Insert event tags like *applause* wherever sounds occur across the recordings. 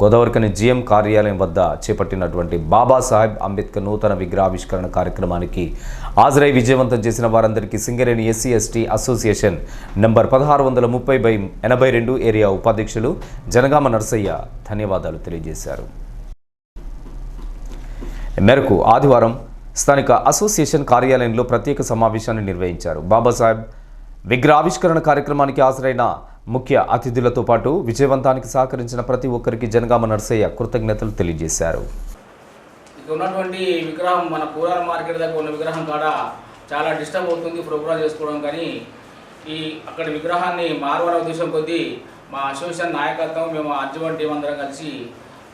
Godavarikhani GM కార్యాలయం వద్ద చేపట్టినటువంటి బాబాసాహెబ్ అంబేద్కర్ నూతన విగ్రహావిష్కరణ కార్యక్రమానికి హాజరై విజయవంతం చేసిన వారందరికీ Singareni SC ST association number పదహారు వందల ముప్పై బై ఎనభై రెండు ఏరియా ఉపాధ్యక్షులు జనగామ నర్సయ్య ధన్యవాదాలు తెలియజేశారు. మేరకు ఆదివారం స్థానిక అసోసియేషన్ కార్యాలయంలో ప్రత్యేక సమావేశాన్ని నిర్వహించారు. బాబాసాహెబ్ విగ్రహావిష్కరణ కార్యక్రమానికి హాజరైన ముఖ్య అతిథులతో పాటు విజయవంతానికి సహకరించిన ప్రతి ఒక్కరికి జనగామ నర్సయ్య కృతజ్ఞతలు తెలియజేశారు. ఇక ఉన్నటువంటి విగ్రహం మన కూరగాయల మార్కెట్ దగ్గర ఉన్న విగ్రహం కాడ చాలా డిస్టర్బ్ అవుతుంది ప్రోగ్రాం చేసుకోవడం కానీ. ఈ అక్కడ విగ్రహాన్ని మారవాల ఉద్దేశం కొద్దీ మా అసోసియేషన్ నాయకత్వం మేము అర్జువన్ టీం అందరం కలిసి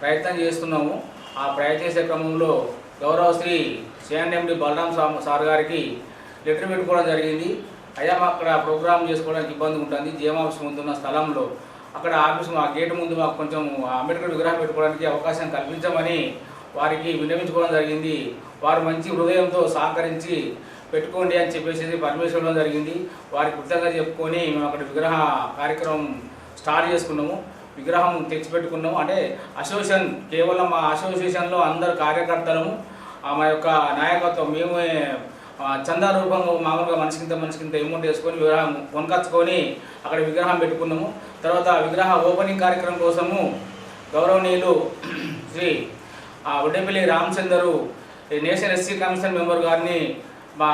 ప్రయత్నం చేస్తున్నాము. ఆ ప్రయత్నం చేసే క్రమంలో గౌరవ శ్రీ సిఎన్ఎండి బలరాం సార్ గారికి లెటర్ పెట్టుకోవడం జరిగింది. అయ్యా మాకు అక్కడ ప్రోగ్రామ్ చేసుకోవడానికి ఇబ్బంది ఉంటుంది. జిఎం ఆఫీస్ ముందున్న స్థలంలో అక్కడ ఆఫీస్ మా గేట్ ముందు మాకు కొంచెం అంబేద్కర్ విగ్రహం పెట్టుకోవడానికి అవకాశం కల్పించమని వారికి విన్నవించుకోవడం జరిగింది. వారు మంచి హృదయంతో సహకరించి పెట్టుకోండి అని చెప్పేసి పర్మిషన్ ఇవ్వడం జరిగింది. వారి కృతజ్ఞత చెప్పుకొని మేము అక్కడ విగ్రహ కార్యక్రమం స్టార్ట్ చేసుకున్నాము. విగ్రహం తెచ్చిపెట్టుకున్నాము. అంటే అసోసియేషన్ కేవలం మా అసోసియేషన్లో అందరు కార్యకర్తలము మా యొక్క నాయకత్వం మేమే చందా రూపంగా మామూలుగా మనిషికింత మనిషికింత అమౌంట్ వేసుకొని విగ్రహం కొనకచ్చుకొని అక్కడ విగ్రహం పెట్టుకున్నాము. తర్వాత విగ్రహ ఓపెనింగ్ కార్యక్రమం కోసము గౌరవనీయులు *clears throat* శ్రీ ఆ, రామచందరు ఈ నేషనల్ ఎస్సీ కమిషన్ మెంబర్ గారిని మా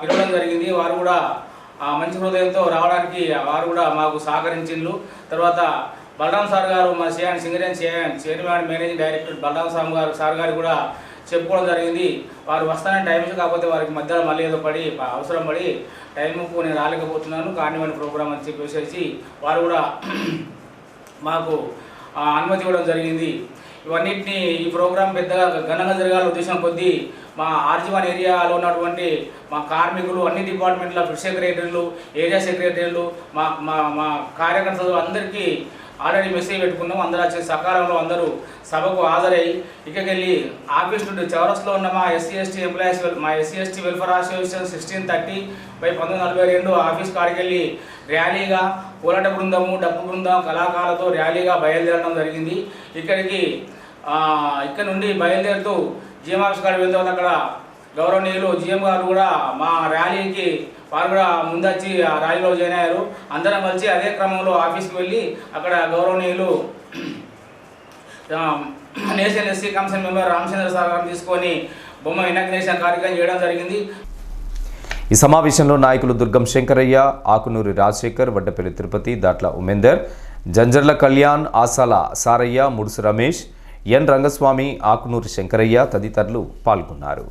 పిలవడం జరిగింది. వారు కూడా ఆ, మంచి హృదయంతో రావడానికి వారు కూడా మాకు సహకరించిండ్రు. తర్వాత బలరాం సార్ గారు మా సిఆన్ Singareni chairman managing director Balaram sir గారు సార్ గారు కూడా చెప్పుకోవడం జరిగింది. వారు వస్తానని టైం కాకపోతే వారికి మధ్యలో మళ్ళీ ఏదో పడి అవసరం పడి టైంకు నేను రాలేకపోతున్నాను కానివ్వండి ప్రోగ్రామ్ అని చెప్పేసి వారు కూడా *clears throat* మాకు అనుమతి ఇవ్వడం జరిగింది. ఇవన్నిటిని ఈ ప్రోగ్రాం పెద్దగా ఘనంగా జరగాలని ఉద్దేశం కొద్దీ మా ఆర్జీవన్ ఏరియాలో ఉన్నటువంటి మా కార్మికులు అన్ని డిపార్ట్మెంట్ల సెక్రటరీలు ఏరియా సెక్రటరీలు మా మా మా కార్యకర్తలు అందరికీ ఆల్రెడీ మెసేజ్ పెట్టుకున్నాం. అందరూ వచ్చే సకాలంలో అందరూ సభకు హాజరై ఇక్కడికెళ్ళి ఆఫీస్ నుండి చౌరస్లో ఉన్న మా ఎస్సీ ఎస్టీ ఎంప్లాయీస్ మా SC ST welfare association sixteen thirty by పంతొమ్మిది నలభై రెండు ఆఫీస్ కాడికి వెళ్ళి ర్యాలీగా పోరాట బృందము డప్పు బృందం కళాకారులతో ర్యాలీగా బయలుదేరడం జరిగింది. ఇక్కడికి ఇక్కడ నుండి బయలుదేరుతూ జిఎం ఆఫీస్ కాడికి వెళ్తే అక్కడ గౌరవనీయులు జిఎం గారు కూడా మా ర్యాలీకి వారు కూడా ముందొచ్చి ఆ ర్యాలీలో జాయిన్ అయ్యారు. అందరం కలిసి అదే క్రమంలో ఆఫీస్కి వెళ్ళి అక్కడ గౌరవనీయులు national SC commission member Ramachandra sir గారిని తీసుకొని బొమ్మ ఇనాగ్రేషన్ కార్యక్రమం చేయడం జరిగింది. ఈ సమావేశంలో నాయకులు దుర్గం శంకరయ్య ఆకునూరి రాజశేఖర్ వడ్డపల్లి తిరుపతి దాట్ల ఉమేందర్ జంజర్ల కళ్యాణ్ ఆసాల సారయ్య ముడుసు రమేష్ ఎన్ రంగస్వామి ఆకునూరి శంకరయ్య తదితరులు పాల్గొన్నారు.